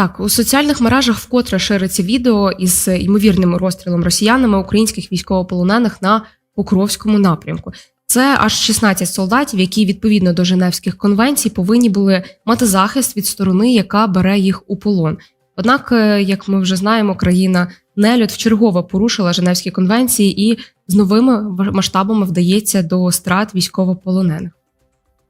Так, у соціальних мережах вкотре шириться відео із ймовірним розстрілом росіянами українських військовополонених на Покровському напрямку. Це аж 16 солдатів, які відповідно до Женевських конвенцій повинні були мати захист від сторони, яка бере їх у полон. Однак, е, як ми вже знаємо, країна нелюд вчергове порушила Женевські конвенції і з новими масштабами вдається до страт військовополонених.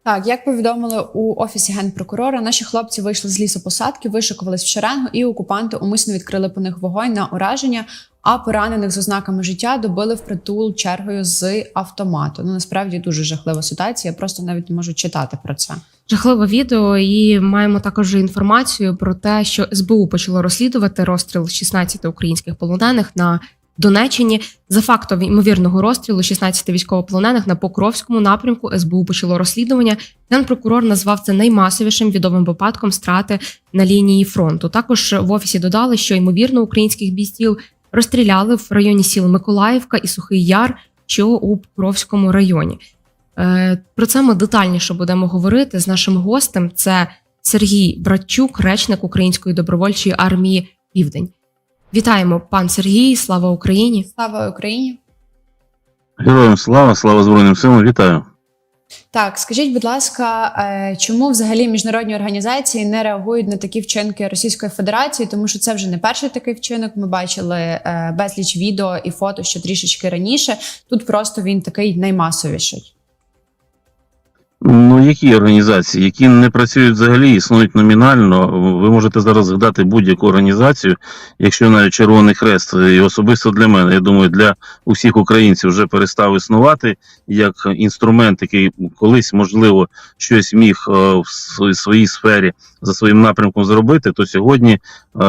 Так, як повідомили у офісі генпрокурора, наші хлопці вийшли з лісопосадки, вишикувались в шеренгу, і окупанти умисно відкрили по них вогонь на ураження. А поранених з ознаками життя добили в притул чергою з автомату. Ну насправді дуже жахлива ситуація. Я просто навіть не можу читати про це. Жахливе відео, і маємо також інформацію про те, що СБУ почало розслідувати розстріл 16 українських полонених на Донеччині. За фактом ймовірного розстрілу 16 військовополонених на Покровському напрямку СБУ почало розслідування. Генпрокурор назвав це наймасовішим відомим випадком страти на лінії фронту. Також в офісі додали, що ймовірно українських бійців розстріляли в районі сіл Миколаївка і Сухий Яр, що у Покровському районі. Е, Про це ми детальніше будемо говорити з нашим гостем. Це Сергій Братчук, речник Української добровольчої армії Південь. Вітаємо, пан Сергій! Слава Україні! Слава Україні! Героям слава, слава Збройним силам, вітаю. Так, скажіть, будь ласка, е, чому взагалі міжнародні організації не реагують на такі вчинки Російської Федерації? Тому що це вже не перший такий вчинок. Ми бачили е, безліч відео і фото ще трішечки раніше. Тут просто він такий наймасовіший. Ну, які організації, які не працюють взагалі, існують номінально. Ви можете зараз згадати будь-яку організацію, якщо навіть Червоний Хрест, і особисто для мене, я думаю, для усіх українців вже перестав існувати як інструмент, який колись, можливо, щось міг е, в своїй сфері за своїм напрямком зробити, то сьогодні,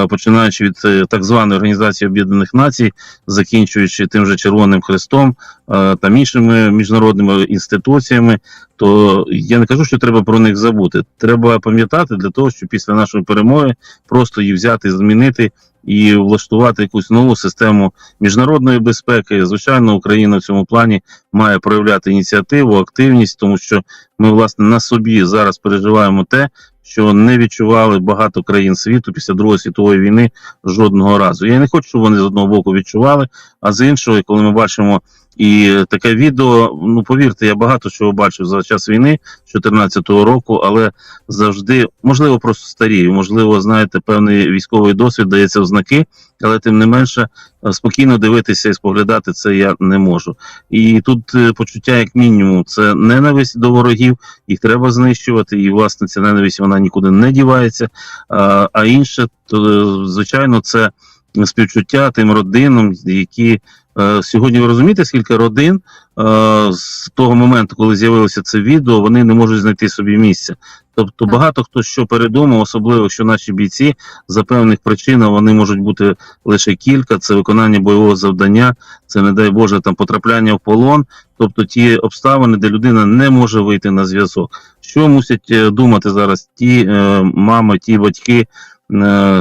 починаючи від е, так званої Організації Об'єднаних Націй, закінчуючи тим же Червоним Хрестом е, та іншими міжнародними інституціями, то я не кажу, що треба про них забути. Треба пам'ятати для того, щоб після нашої перемоги просто її взяти, змінити і влаштувати якусь нову систему міжнародної безпеки. Звичайно, Україна в цьому плані має проявляти ініціативу, активність, тому що ми власне на собі зараз переживаємо те, що не відчували багато країн світу після Другої світової війни жодного разу. Я не хочу, щоб вони з одного боку відчували, а з іншого, коли ми бачимо і таке відео, ну повірте, я багато чого бачив за час війни 2014 року, але завжди, можливо, просто старію, можливо, знаєте, певний військовий досвід дається в але тим не менше е, спокійно дивитися і споглядати це я не можу. І тут е, почуття, як мінімум, це ненависть до ворогів, їх треба знищувати, і власне ця ненависть вона нікуди не дівається. А, інше, то е, звичайно, це співчуття тим родинам, які сьогодні ви розумієте, скільки родин е, з того моменту, коли з'явилося це відео, вони не можуть знайти собі місця. Тобто багато хто що передумав, особливо що наші бійці за певних причин вони можуть бути лише кілька. Це виконання бойового завдання, це не дай Боже там потрапляння в полон. Тобто ті обставини, де людина не може вийти на зв'язок. Що мусять е, думати зараз ті е, мами, ті батьки, е,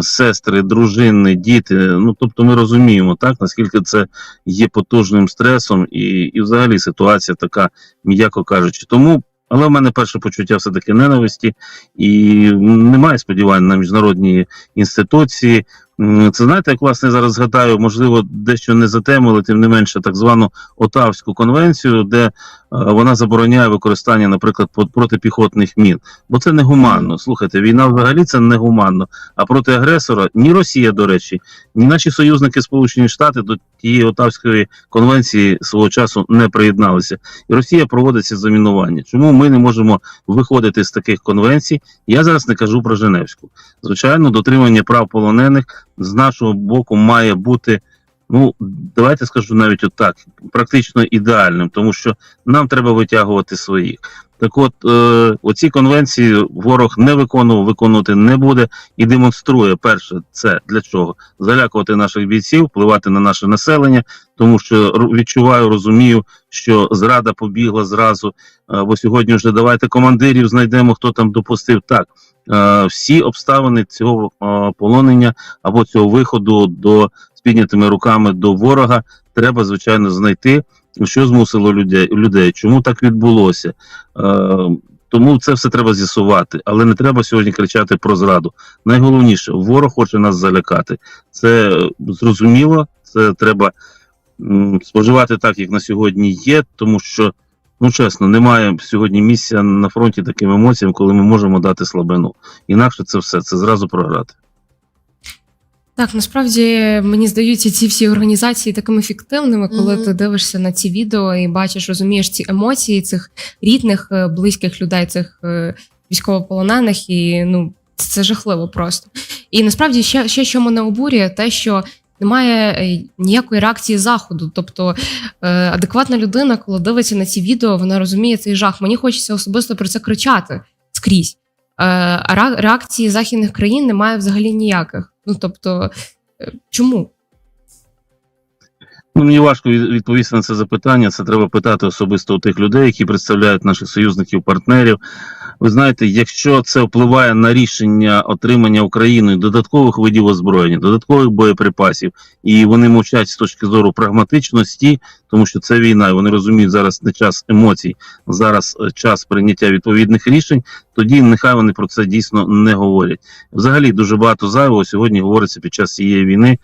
сестри, дружини, діти. Ну тобто, ми розуміємо так, наскільки це є потужним стресом, і, і взагалі ситуація така, м'яко кажучи. Тому, але в мене перше почуття все таки ненависті, і немає сподівань на міжнародні інституції. М, Це знаєте, як власне зараз згадаю, можливо, дещо не за тему, але тим не менше, так звану Отавську конвенцію, де е, вона забороняє використання, наприклад, протипіхотних мін. Бо це негуманно. Слухайте, війна взагалі це негуманно. А проти агресора ні Росія, до речі, ні наші союзники Сполучені Штати до тієї Отавської конвенції свого часу не приєдналися. І Росія проводить ці замінування. Чому ми не можемо виходити з таких конвенцій? Я зараз не кажу про Женевську. Звичайно, дотримання прав полонених з нашого боку має бути. Ну, давайте скажу навіть отак, практично ідеальним, тому що нам треба витягувати своїх. Так от, е, оці конвенції ворог не виконував, виконувати не буде і демонструє перше, це для чого? Залякувати наших бійців, впливати на наше населення, тому що відчуваю, розумію, що зрада побігла зразу. Е, бо сьогодні вже давайте командирів знайдемо, хто там допустив. Так, е, всі обставини цього е, полонення або цього виходу до з піднятими руками до ворога треба звичайно знайти. Що змусило людей, людей? Чому так відбулося? Е, Тому це все треба з'ясувати, але не треба сьогодні кричати про зраду. Найголовніше, ворог хоче нас залякати. Це зрозуміло, це треба споживати так, як на сьогодні є, тому що, ну чесно, немає сьогодні місця на фронті таким емоціям, коли ми можемо дати слабину. Інакше це все, це зразу програти. Так, насправді мені здаються ці всі організації такими фіктивними, коли Мгм. ти дивишся на ці відео і бачиш, розумієш ці емоції цих рідних, е, близьких людей, цих е, військовополонених, і ну це жахливо просто. І насправді ще, ще що мене обурює, те, що немає е, ніякої реакції заходу. Тобто адекватна людина, коли дивиться на ці відео, вона розуміє цей жах. Мені хочеться особисто про це кричати скрізь. А реакції західних країн немає взагалі ніяких. Ну тобто, е, чому? Ну, мені важко відповісти на це запитання. Це треба питати особисто у тих людей, які представляють наших союзників, партнерів. Ви знаєте, якщо це впливає на рішення отримання Україною додаткових видів озброєння, додаткових боєприпасів, і вони мовчать з точки зору прагматичності, тому що це війна, і вони розуміють зараз не час емоцій, зараз е, час прийняття відповідних рішень. Тоді нехай вони про це дійсно не говорять. Взагалі дуже багато зайвого сьогодні говориться під час цієї війни е,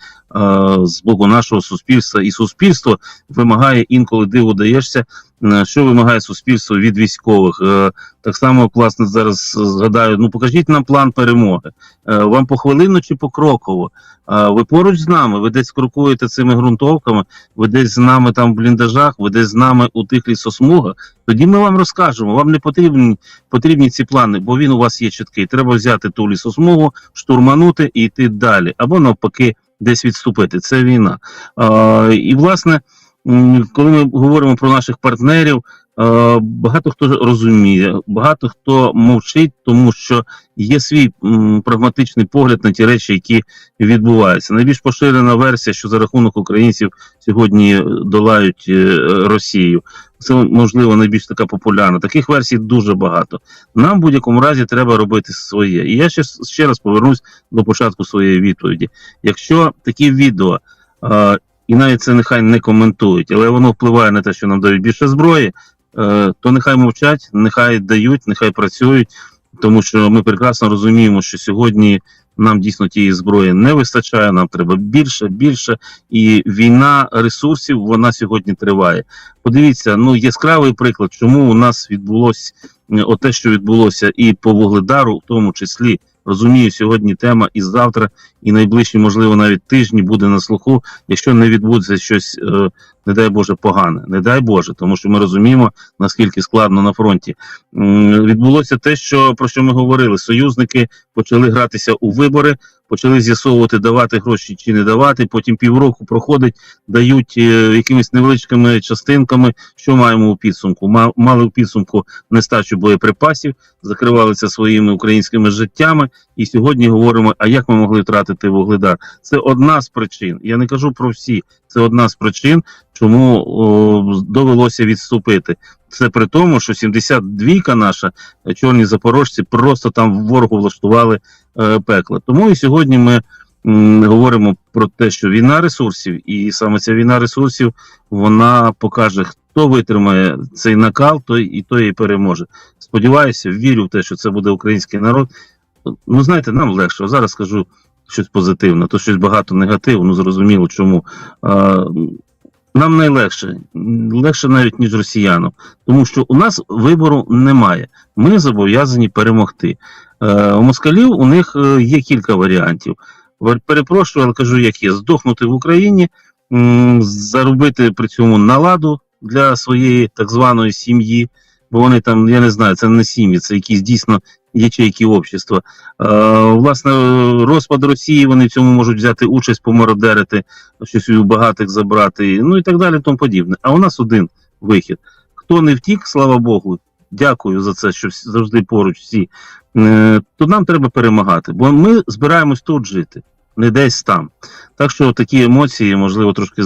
з боку нашого суспільства, і суспільство вимагає інколи диву даєшся. е, Що вимагає суспільство від військових? Так само, власне, зараз згадаю: ну покажіть нам план перемоги. Вам похвилинно чи покроково? Ви поруч з нами, ви десь крокуєте цими ґрунтовками, ви десь з нами там в бліндажах, ви десь з нами у тих лісосмугах. Тоді ми вам розкажемо. Вам не потрібні, потрібні ці плани, бо він у вас є чіткий. Треба взяти ту лісосмугу, штурманути і йти далі, або навпаки, десь відступити. Це війна. І власне, коли ми говоримо про наших партнерів, багато хто розуміє, багато хто мовчить, тому що є свій прагматичний погляд на ті речі, які відбуваються. Найбільш поширена версія, що за рахунок українців сьогодні долають е, Росію. Це можливо найбільш така популярна. Таких версій дуже багато. Нам в будь-якому разі треба робити своє. І я ще, ще раз повернусь до початку своєї відповіді. Якщо такі відео, е, і навіть це нехай не коментують, але воно впливає на те, що нам дають більше зброї, е, то нехай мовчать, нехай дають, нехай працюють, тому що ми прекрасно розуміємо, що сьогодні нам дійсно тієї зброї не вистачає, нам треба більше, більше. І війна ресурсів вона сьогодні триває. Подивіться, ну яскравий приклад, чому у нас відбулося е, оте, що відбулося, і по вугледару, в тому числі. Розумію, сьогодні тема і завтра, і найближчі, можливо, навіть тижні буде на слуху, якщо не відбудеться щось, е, не дай Боже, погане. Не дай Боже, тому що ми розуміємо, наскільки складно на фронті. Відбулося те, що про що ми говорили. Союзники почали гратися у вибори, почали з'ясовувати, давати гроші чи не давати. Потім півроку проходить, дають е, якимись невеличкими частинками. Що маємо у підсумку? Мали у підсумку нестачу боєприпасів, закривали це своїми українськими життями. І сьогодні говоримо: а як ми могли втратити вугледар? Це одна з причин. Я не кажу про всі. Це одна з причин, чому о, довелося відступити. Це при тому, що 72-ка наша е, чорні запорожці просто там ворогу влаштували е, пекло. Тому і сьогодні ми м, говоримо про те, що війна ресурсів, і саме ця війна ресурсів вона покаже, хто витримає цей накал, той і той і переможе. Сподіваюся, вірю в те, що це буде український народ. Ну знаєте, нам легше. Зараз скажу щось позитивне, то щось багато негативу. Ну зрозуміло, чому. А, нам найлегше, легше навіть ніж росіянам, тому що у нас вибору немає. Ми зобов'язані перемогти. Е, у москалів у них е, є кілька варіантів. Перепрошую, але кажу, як є: здохнути в Україні, м, заробити при цьому наладу для своєї так званої сім'ї, бо вони там, я не знаю, це не сім'ї, це якісь дійсно ячейки общества. Е, власне, розпад Росії вони в цьому можуть взяти участь, помародерити, щось у багатих забрати, ну і так далі, тому подібне. А у нас один вихід. Хто не втік, слава Богу, дякую за це, що завжди поруч всі. Е, то нам треба перемагати, бо ми збираємось тут жити, не десь там. Так що такі емоції, можливо, трошки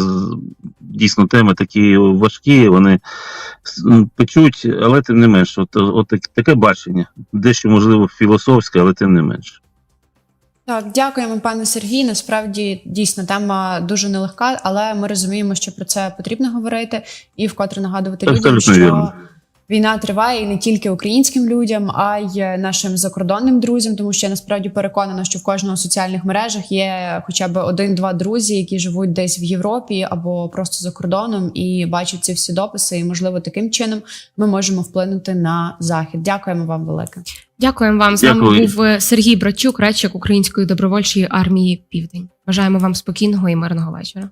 дійсно теми такі важкі, вони печуть, але тим не менш, от, от таке бачення, дещо можливо філософське, але тим не менше. Так, дякуємо, пане Сергій. Насправді дійсно тема дуже нелегка, але ми розуміємо, що про це потрібно говорити і вкотре нагадувати людям, що. Війна триває і не тільки українським людям, а й нашим закордонним друзям, тому що я насправді переконана, що в кожного в соціальних мережах є хоча б один-два друзі, які живуть десь в Європі або просто за кордоном і бачать ці всі дописи. І можливо таким чином ми можемо вплинути на захід. Дякуємо вам велике. Дякуємо вам. З нами Дякую. був е, Сергій Братчук, речник Української добровольчої армії Південь. Бажаємо вам спокійного і мирного вечора.